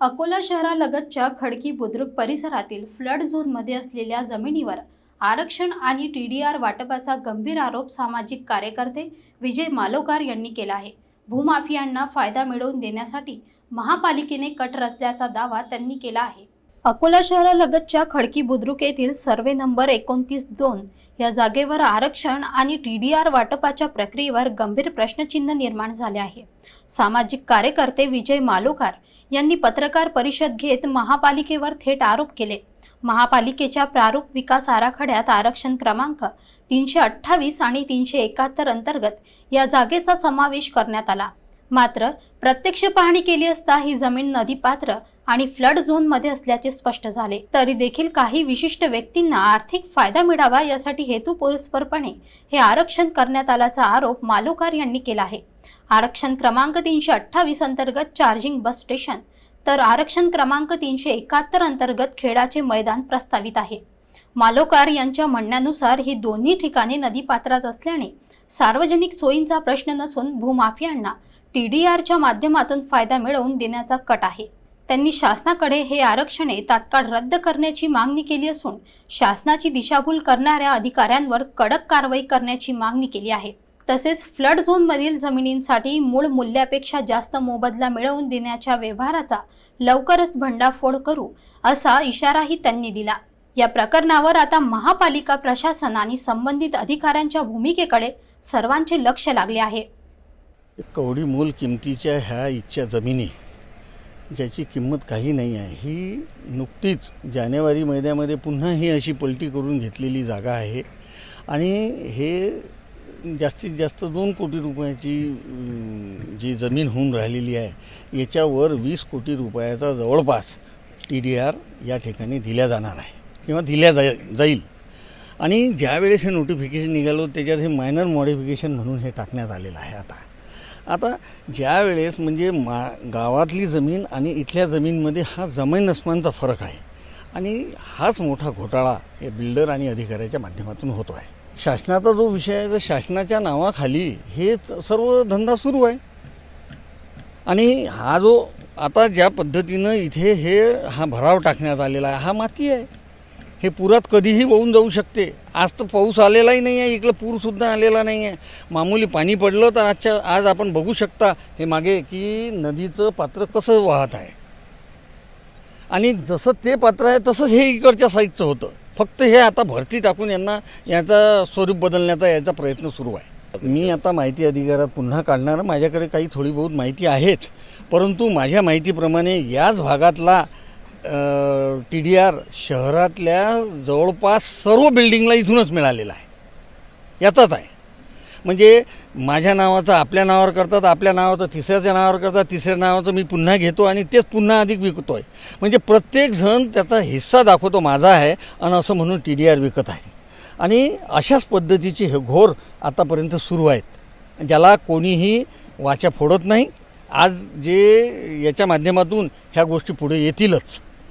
अकोला शहरालगतच्या खडकी बुद्रुक परिसरातील फ्लड झोनमध्ये असलेल्या जमिनीवर आरक्षण आणि टी डी आर वाटपाचा गंभीर आरोप सामाजिक कार्यकर्ते विजय मालोकार यांनी केला आहे. भूमाफियांना फायदा मिळवून देण्यासाठी महापालिकेने कट रचल्याचा दावा त्यांनी केला आहे. अकोला शहरालगतच्या खडकी बुद्रुक येथील सर्वे नंबर एकोणतीस दोन या जागेवर आरक्षण आणि टी डी आर वाटपाच्या प्रक्रियेवर गंभीर प्रश्नचिन्ह निर्माण झाले आहे. सामाजिक कार्यकर्ते विजय मालोकार यांनी पत्रकार परिषद घेत महापालिकेवर थेट आरोप केले. महापालिकेच्या प्रारूप विकास आराखड्यात आरक्षण क्रमांक तीनशे अठ्ठावीस आणि तीनशे एकाहत्तर अंतर्गत या जागेचा समावेश करण्यात आला. मात्र प्रत्यक्ष पाहणी केली असता ही जमीन नदीपात्र आणि फ्लड झोनमध्ये असल्याचे स्पष्ट झाले. तरी देखील काही विशिष्ट व्यक्तींना आर्थिक फायदा मिळावा यासाठी हेतुपुरस्परपणे हे आरक्षण करण्यात आल्याचा आरोप मालोकार यांनी केला आहे. आरक्षण क्रमांक तीनशे अठ्ठावीस अंतर्गत चार्जिंग बस स्टेशन तर आरक्षण क्रमांक तीनशे एकाहत्तर अंतर्गत खेळाचे मैदान प्रस्तावित आहे. मालोकार यांच्या म्हणण्यानुसार ही दोन्ही ठिकाणे नदीपात्रात असल्याने सार्वजनिक सोयींचा प्रश्न नसून भूमाफियांना टी डी आरच्या माध्यमातून फायदा मिळवून देण्याचा कट आहे. त्यांनी शासनाकडे हे आरक्षणे तात्काळ रद्द करण्याची मागणी केली असून शासनाची दिशाभूल करणाऱ्या अधिकाऱ्यांवर कडक कारवाई करण्याची मागणी केली आहे. तसेच फ्लड झोनमधील जमिनींसाठी मूळ मूल्यापेक्षा जास्त मोबदला मिळवून देण्याच्या व्यवहाराचा लवकरच भंडाफोड करू असा इशाराही त्यांनी दिला. या प्रकरणावर आता महापालिका प्रशासन आणि संबंधित अधिकाऱ्यांच्या भूमिकेकडे सर्वांचे लक्ष लागले आहे. कवडी मूल किमतीच्या ह्या इच्छा जमिनी ज्याची किंमत काही नाही आहे ही नुकतीच जानेवारी महिन्यामध्ये पुन्हा ही अशी पलटी करून घेतलेली जागा आहे. आणि हे जास्तीत जास्त दोन कोटी रुपयाची जी जमीन होऊन राहिलेली आहे याच्यावर वीस कोटी रुपयाचा जवळपास टी डी आर या ठिकाणी दिल्या जाणार आहे किंवा दिल्या जा जाईल. आणि ज्यावेळेस हे नोटिफिकेशन निघालो त्याच्यात हे मायनर मॉडिफिकेशन म्हणून हे टाकण्यात आलेलं आहे आता. आता ज्या वेळेस म्हणजे मा गावातली जमीन आणि इथल्या जमीनमध्ये हा जमीन अस्मानचा फरक आहे. आणि हाच मोठा घोटाळा या बिल्डर आणि अधिकाऱ्याच्या माध्यमातून होतो आहे. शासनाचा जो विषय आहे तर शासनाच्या नावाखाली हे सर्व धंदा सुरू आहे. आणि हा जो आता ज्या पद्धतीनं इथे हे हा भराव टाकण्यात आलेला आहे हा माती आहे. हे पुरात कधीही वाहून जाऊ शकते. आज तर पाऊस आलेलाही नाही आहे इकडं पूरसुद्धा आलेला नाही आहे. मामूली पाणी पडलं तर आजच्या आज आपण बघू शकता हे मागे की नदीचं पात्र कसं वाहत आहे. आणि जसं ते पात्र आहे तसंच हे इकडच्या साईडचं होतं. फक्त हे आता भरती टाकून यांना याचा स्वरूप बदलण्याचा याचा प्रयत्न सुरू आहे. मी आता माहिती अधिकारात पुन्हा काढणार. माझ्याकडे काही थोडी बहुत माहिती आहेच परंतु माझ्या माहितीप्रमाणे याच भागातला टी डी आर शहरातल्या जवळपास सर्व बिल्डिंगला इथूनच मिळालेला आहे. याचाच आहे. म्हणजे माझ्या नावाचं आपल्या नावावर करतात आपल्या नावाचं तिसऱ्याच्या नावावर करतात तिसऱ्या नावाचं मी पुन्हा घेतो आणि तेच पुन्हा अधिक विकतो आहे म्हणजे प्रत्येक जण त्याचा हिस्सा दाखवतो माझा आहे आणि असं म्हणून टी डी आर विकत आहे. आणि अशाच पद्धतीचे हे घोर आतापर्यंत सुरू आहेत. ज्याला कोणीही वाचा फोडत नाही. आज जे याच्या माध्यमातून ह्या गोष्टी पुढे येतीलच.